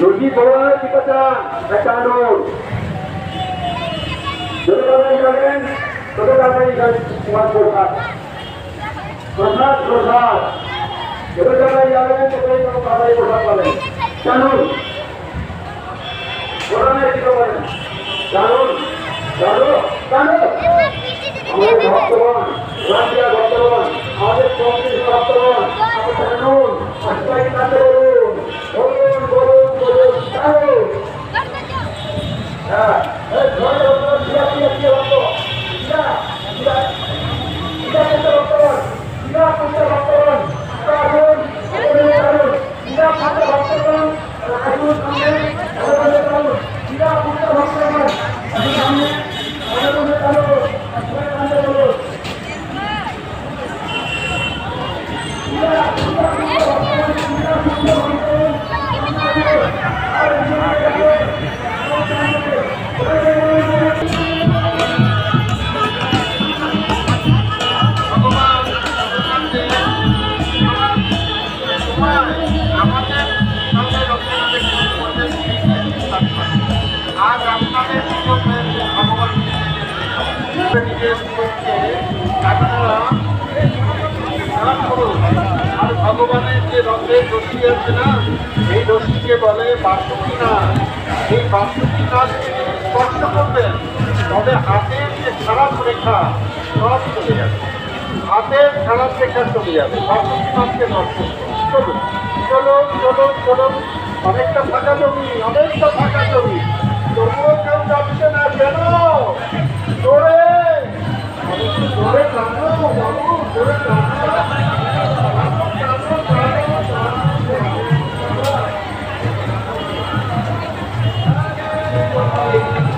যদি বড় টিকা চান যদি তাড়াতাড়ি যাবেন তত তাড়াতাড়ি তোমার প্রসাদ। প্রসাদ প্রসাদ। যত তাড়াতাড়ি যাবেন তত তাড়াতাড়ি প্রসাদ পাবেন। জানুন। Hey, Leute, was passiert hier? আর ভগবানের যে রঙের রশ্মি আছে না এই রশ্মিকে বলে বাসুকি নাচ এই বাসুকি যদি স্পর্শ করবেন। তবে হাতের যে খারাপ রেখা সব চলে যাবে হাতের খারাপ রেখা চলে যাবে বাসুকি চলুন চলুন চলুন চলুন অনেকটা ফাঁকা জমি, অনেকটা ফাঁকা জমি। তবুও কেউ যাচ্ছে না কেন? জোরে। জোরে টানো বাবু জোরে টানো Krishna, Krishna,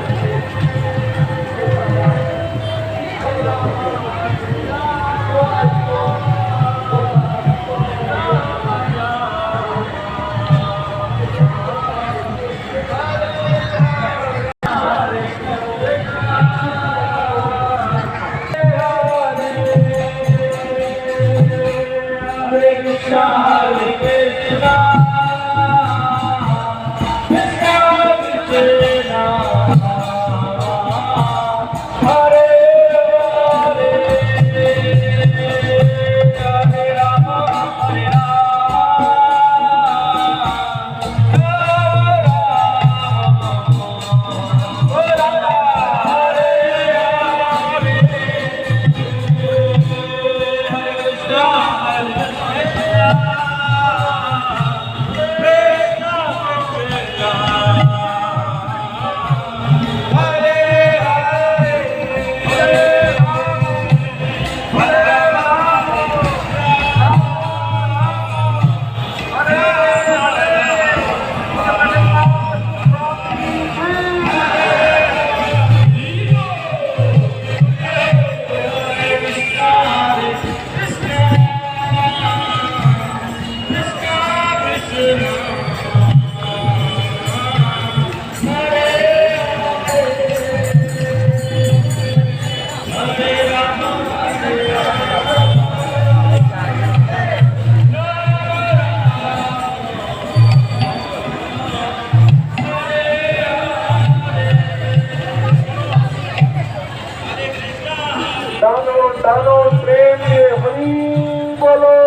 તારો પ્રેમ હરી બોલો